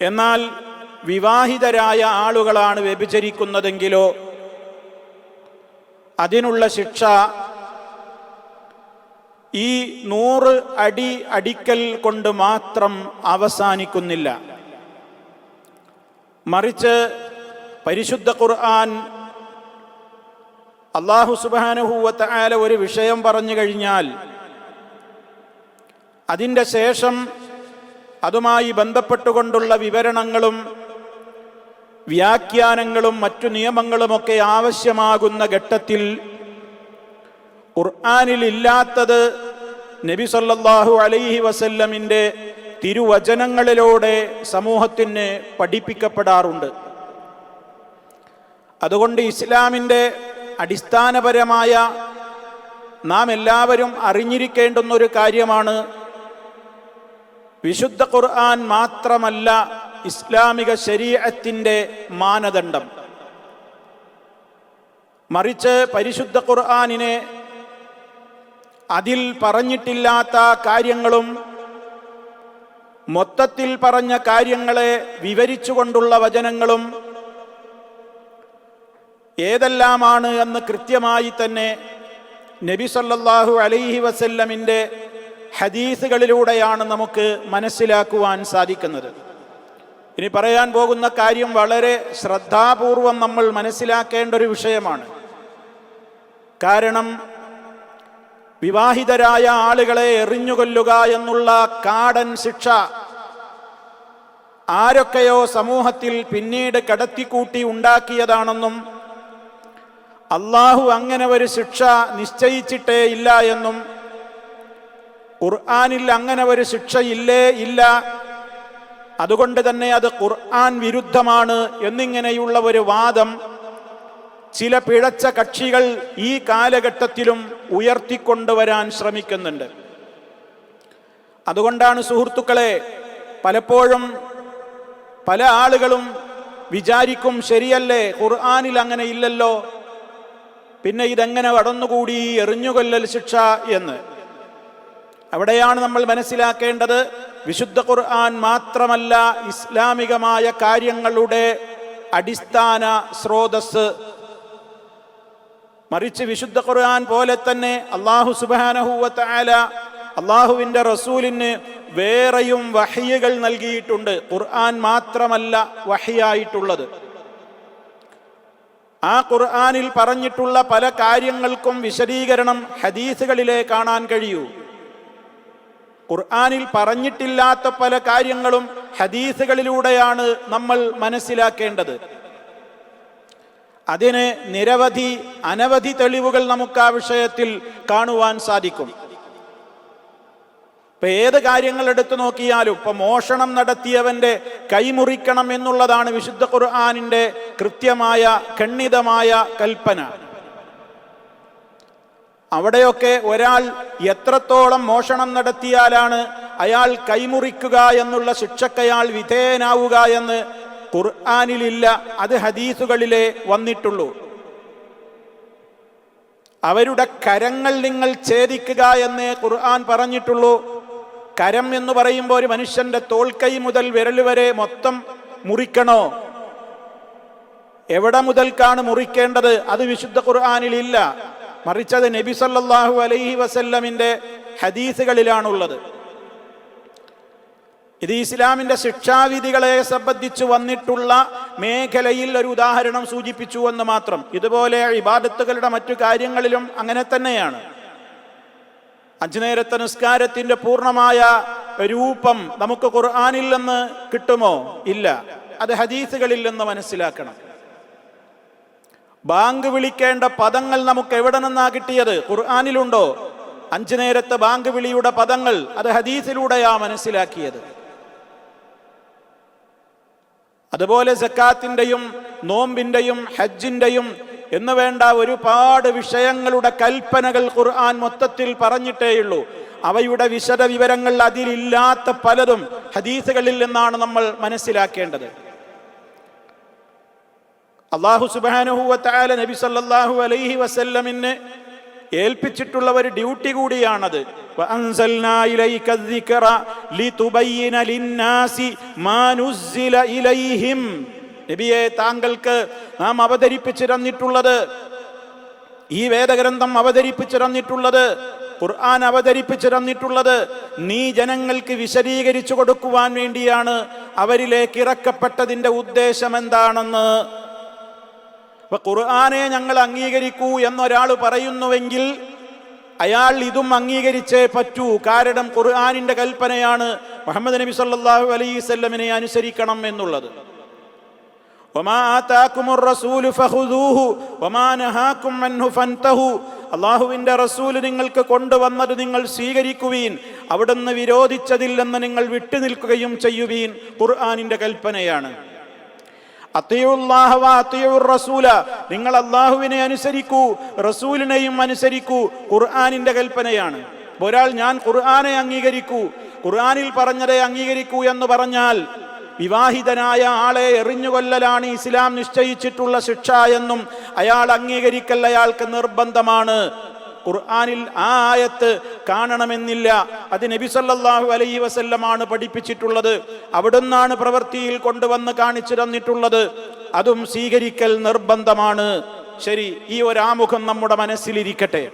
എന്നാൽ വിവാഹിതരായ ആളുകളാണ് വ്യഭിചരിക്കുന്നതെങ്കിലോ അതിനുള്ള ശിക്ഷ ഈ നൂറ് അടി അടിക്കൽ കൊണ്ട് മാത്രം അവസാനിക്കുന്നില്ല. മറിച്ച് പരിശുദ്ധ ഖുർആൻ അള്ളാഹു സുബാനുഹൂവത്ത ആല ഒരു വിഷയം പറഞ്ഞു കഴിഞ്ഞാൽ അതിന്റെ ശേഷം അതുമായി ബന്ധപ്പെട്ടുകൊണ്ടുള്ള വിവരണങ്ങളും വ്യാഖ്യാനങ്ങളും മറ്റു നിയമങ്ങളുമൊക്കെ ആവശ്യമാകുന്ന ഘട്ടത്തിൽ ഖുർആാനിൽ ഇല്ലാത്തത് നബി സല്ലാഹു അലൈഹി വസല്ലമിന്റെ തിരുവചനങ്ങളിലൂടെ സമൂഹത്തിന് പഠിപ്പിക്കപ്പെടാറുണ്ട്. അതുകൊണ്ട് ഇസ്ലാമിന്റെ അടിസ്ഥാനപരമായ നാം എല്ലാവരും അറിഞ്ഞിരിക്കേണ്ടുന്ന ഒരു കാര്യമാണ് വിശുദ്ധ ഖുർആൻ മാത്രമല്ല ഇസ്ലാമിക ശരീരത്തിന്റെ മാനദണ്ഡം. മറിച്ച് പരിശുദ്ധ ഖുർആാനിനെ അതിൽ പറഞ്ഞിട്ടില്ലാത്ത കാര്യങ്ങളും മൊത്തത്തിൽ പറഞ്ഞ കാര്യങ്ങളെ വിവരിച്ചുകൊണ്ടുള്ള വചനങ്ങളും ഏതെല്ലാമാണ് എന്ന് കൃത്യമായി തന്നെ നബി സല്ലല്ലാഹു അലൈഹി വസല്ലമിന്റെ ഹദീസുകളിലൂടെയാണ് നമുക്ക് മനസ്സിലാക്കുവാൻ സാധിക്കുന്നത്. ഇനി പറയാൻ പോകുന്ന കാര്യം വളരെ ശ്രദ്ധാപൂർവം നമ്മൾ മനസ്സിലാക്കേണ്ട ഒരു വിഷയമാണ്. കാരണം വിവാഹിതരായ ആളുകളെ എറിഞ്ഞുകൊല്ലുക എന്നുള്ള കാടൻ ശിക്ഷ ആരൊക്കെയോ സമൂഹത്തിൽ പിന്നീട് കടത്തിക്കൂട്ടി ഉണ്ടാക്കിയതാണെന്നും അള്ളാഹു അങ്ങനെ ഒരു ശിക്ഷ നിശ്ചയിച്ചിട്ടേ ഇല്ല എന്നും ഖുർആാനിൽ അങ്ങനെ ഒരു ശിക്ഷയില്ലേ ഇല്ല. അതുകൊണ്ട് തന്നെ അത് ഖുർആൻ വിരുദ്ധമാണ് എന്നിങ്ങനെയുള്ള ഒരു വാദം ചില പിഴച്ച കക്ഷികൾ ഈ കാലഘട്ടത്തിലും ഉയർത്തിക്കൊണ്ടുവരാൻ ശ്രമിക്കുന്നുണ്ട്. അതുകൊണ്ടാണ് സുഹൃത്തുക്കളെ പലപ്പോഴും പല ആളുകളും വിചാരിക്കും ശരിയല്ലേ ഖുർആാനിൽ അങ്ങനെ ഇല്ലല്ലോ പിന്നെ ഇതെങ്ങനെ വടന്നുകൂടി എറിഞ്ഞുകൊല്ലൽ ശിക്ഷ എന്ന്. അവിടെയാണ് നമ്മൾ മനസ്സിലാക്കേണ്ടത്. വിശുദ്ധ ഖുർആൻ മാത്രമല്ല ഇസ്ലാമികമായ കാര്യങ്ങളുടെ അടിസ്ഥാന സ്രോതസ് മറിച്ച് വിശുദ്ധ ഖുർആൻ പോലെ തന്നെ അള്ളാഹു സുബാനഹുവല അള്ളാഹുവിന്റെ റസൂലിന് വേറെയും വഹിയകൾ നൽകിയിട്ടുണ്ട്. ഖുർആൻ മാത്രമല്ല വഹിയായിട്ടുള്ളത്. ആ ഖുർആനിൽ പറഞ്ഞിട്ടുള്ള പല കാര്യങ്ങൾക്കും വിശദീകരണം ഹദീസുകളിലെ കാണാൻ കഴിയൂ. ഖുർആനിൽ പറഞ്ഞിട്ടില്ലാത്ത പല കാര്യങ്ങളും ഹദീസുകളിലൂടെയാണ് നമ്മൾ മനസ്സിലാക്കേണ്ടത്. അതിന് നിരവധി അനവധി തെളിവുകൾ നമുക്ക് ആ വിഷയത്തിൽ കാണുവാൻ സാധിക്കും. ഇപ്പൊ ഏത് കാര്യങ്ങൾ എടുത്തു നോക്കിയാലും ഇപ്പൊ മോഷണം നടത്തിയവന്റെ കൈമുറിക്കണം എന്നുള്ളതാണ് വിശുദ്ധ ഖുർആാനിന്റെ കൃത്യമായ ഖണ്ഡിതമായ കൽപ്പന. അവിടെയൊക്കെ ഒരാൾ എത്രത്തോളം മോഷണം നടത്തിയാലാണ് അയാൾ കൈമുറിക്കുക എന്നുള്ള ശിക്ഷക്കയാൾ വിധേയനാവുക എന്ന് ഖുർആാനിലില്ല അത് ഹദീസുകളിലെ വന്നിട്ടുള്ളൂ. അവരുടെ കരങ്ങൾ നിങ്ങൾ ഛേദിക്കുക എന്ന് ഖുർആൻ പറഞ്ഞിട്ടുള്ളൂ. കരം എന്ന് പറയുമ്പോൾ ഒരു മനുഷ്യന്റെ തോൾക്കൈ മുതൽ വിരൽ വരെ മൊത്തം മുറിക്കണോ? എവിടെ മുതൽക്കാണ് മുറിക്കേണ്ടത്? അത് വിശുദ്ധ ഖുർആാനിൽ ഇല്ല മറിച്ചത് നബി സല്ലാഹു അലൈഹി വസല്ലമിന്റെ ഹദീസുകളിലാണുള്ളത്. ഇത് ഇസ്ലാമിന്റെ ശിക്ഷാവിധികളെ സംബന്ധിച്ച് വന്നിട്ടുള്ള മേഖലയിൽ ഒരു ഉദാഹരണം സൂചിപ്പിച്ചു എന്ന് മാത്രം. ഇതുപോലെ ഇബാദത്തുകളുടെ മറ്റു കാര്യങ്ങളിലും അങ്ങനെ തന്നെയാണ്. അഞ്ചു നേരത്തെ നിസ്കാരത്തിന്റെ പൂർണമായ രൂപം നമുക്ക് ഖുർആാനിൽ നിന്ന് കിട്ടുമോ? ഇല്ല. അത് ഹദീസുകളിൽ നിന്ന് മനസ്സിലാക്കണം. ബാങ്ക് വിളിക്കേണ്ട പദങ്ങൾ നമുക്ക് എവിടെ നിന്നാ കിട്ടിയത്? ഖുർആാനിലുണ്ടോ? അഞ്ചു നേരത്തെ ബാങ്ക് വിളിയുടെ പദങ്ങൾ അത് ഹദീസിലൂടെയാ മനസ്സിലാക്കിയത്. അതുപോലെ സക്കാത്തിന്റെയും നോമ്പിന്റെയും ഹജ്ജിന്റെയും എന്ന് വേണ്ട ഒരുപാട് വിഷയങ്ങളുടെ കൽപ്പനകൾ ഖുർആൻ മൊത്തത്തിൽ പറഞ്ഞിട്ടേയുള്ളൂ. അവയുടെ വിശദ വിവരങ്ങൾ അതിലില്ലാത്ത പലതും ഹദീസുകളിൽ നിന്നാണ് നമ്മൾ മനസ്സിലാക്കേണ്ടത്. അള്ളാഹു സുബാനുഹൂവത്തായ നബി സല്ലാഹു അലൈഹി വസല്ലമിന് ഏൽപ്പിച്ചിട്ടുള്ള ഒരു ഡ്യൂട്ടി കൂടിയാണത്. നബിയെ താങ്കൾക്ക് നാം അവതരിപ്പിച്ചു തന്നിട്ടുള്ളത് ഈ വേദഗ്രന്ഥം അവതരിപ്പിച്ചു തന്നിട്ടുള്ളത് ഖുർആൻ അവതരിപ്പിച്ചു തന്നിട്ടുള്ളത് നീ ജനങ്ങൾക്ക് വിശദീകരിച്ചു കൊടുക്കുവാൻ വേണ്ടിയാണ് അവരിലേക്ക് ഇറക്കപ്പെട്ടതിന്റെ ഉദ്ദേശം എന്താണെന്ന് ഇപ്പൊ ഖുർആാനെ ഞങ്ങൾ അംഗീകരിക്കൂ എന്നൊരാൾ പറയുന്നുവെങ്കിൽ അയാൾ ഇതും അംഗീകരിച്ചേ പറ്റൂ. കാരണം ഖുർആാനിന്റെ കൽപ്പനയാണ് മുഹമ്മദ് നബി സല്ലാഹു അലൈസല്ലമിനെ അനുസരിക്കണം എന്നുള്ളത്. അള്ളാഹുവിന്റെ റസൂൽ നിങ്ങൾക്ക് കൊണ്ടുവന്നത് നിങ്ങൾ സ്വീകരിക്കുകയും അവിടുന്ന് വിരോധിച്ചതില്ലെന്ന് നിങ്ങൾ വിട്ടുനിൽക്കുകയും ചെയ്യുവീൻ. ഖുർആാനിന്റെ കൽപ്പനയാണ്. നിങ്ങൾ അള്ളാഹുവിനെ അനുസരിക്കൂ റസൂലിനെയും അനുസരിക്കൂ. ഖുർആാനിന്റെ കൽപ്പനയാണ്. ഒരാൾ ഞാൻ ഖുർആാനെ അംഗീകരിക്കൂ ഖുർആാനിൽ പറഞ്ഞതെ അംഗീകരിക്കൂ എന്ന് പറഞ്ഞാൽ വിവാഹിതനായ ആളെ എറിഞ്ഞുകൊല്ലലാണ് ഇസ്ലാം നിശ്ചയിച്ചിട്ടുള്ള ശിക്ഷ എന്നും അയാൾ അംഗീകരിക്കൽ അയാൾക്ക് നിർബന്ധമാണ്. ഖുർആനിൽ ആ ആയത്ത് കാണണമെന്നില്ല. അത് നബി സല്ലാഹു അലൈഹി വസല്ലമാണ് പഠിപ്പിച്ചിട്ടുള്ളത്. അവിടുന്നാണ് പ്രവൃത്തിയിൽ കൊണ്ടുവന്ന് കാണിച്ചു തന്നിട്ടുള്ളത്. അതും സ്വീകരിക്കൽ നിർബന്ധമാണ്. ശരി ഈ ഒരാമുഖം നമ്മുടെ മനസ്സിലിരിക്കട്ടെ.